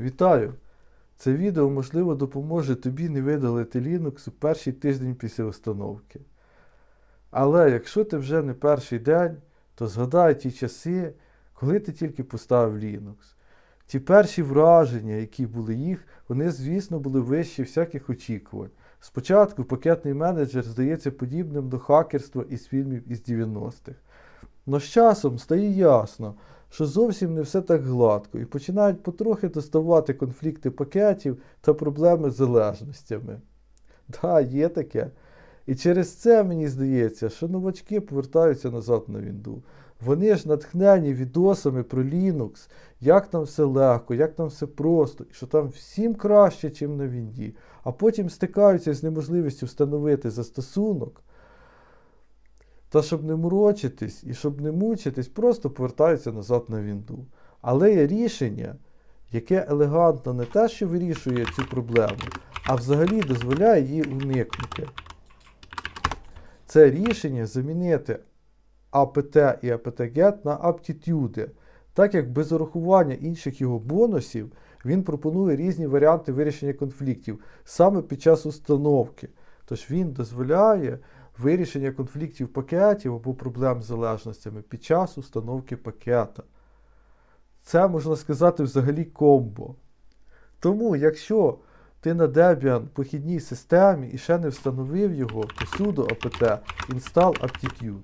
Вітаю! Це відео, можливо, допоможе тобі не видалити Linux у перший тиждень після установки. Але якщо ти вже не перший день, то згадай ті часи, коли ти тільки поставив Linux. Ті перші враження, які були їх, вони, звісно, були вищі всяких очікувань. Спочатку пакетний менеджер здається подібним до хакерства із фільмів із 90-х. Но з часом стає ясно, що зовсім не все так гладко, і починають потрохи доставати конфлікти пакетів та проблеми з залежностями. Да, є таке. І через це мені здається, що новачки повертаються назад на Вінду. Вони ж натхнені відосами про Linux, як там все легко, як там все просто, і що там всім краще, ніж на Вінді, а потім стикаються з неможливістю встановити застосунок. Та щоб не мурочитись і щоб не мучитись, просто повертаються назад на Вінду. Але є рішення, яке елегантно не те, що вирішує цю проблему, а взагалі дозволяє її уникнути. Це рішення замінити apt і apt-get на aptitude, так як без урахування інших його бонусів він пропонує різні варіанти вирішення конфліктів саме під час установки. Тож він дозволяє вирішення конфліктів пакетів або проблем з залежностями під час установки пакета. Це можна сказати взагалі комбо. Тому, якщо ти на Debian похідній системі і ще не встановив його, то sudo apt install aptitude.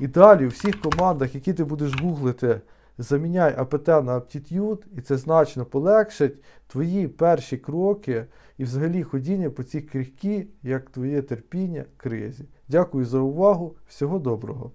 І далі у всіх командах, які ти будеш гуглити, заміняй АПТ на аптітюд, і це значно полегшить твої перші кроки і взагалі ходіння по цій крихкі, як твоє терпіння, кризі. Дякую за увагу, всього доброго!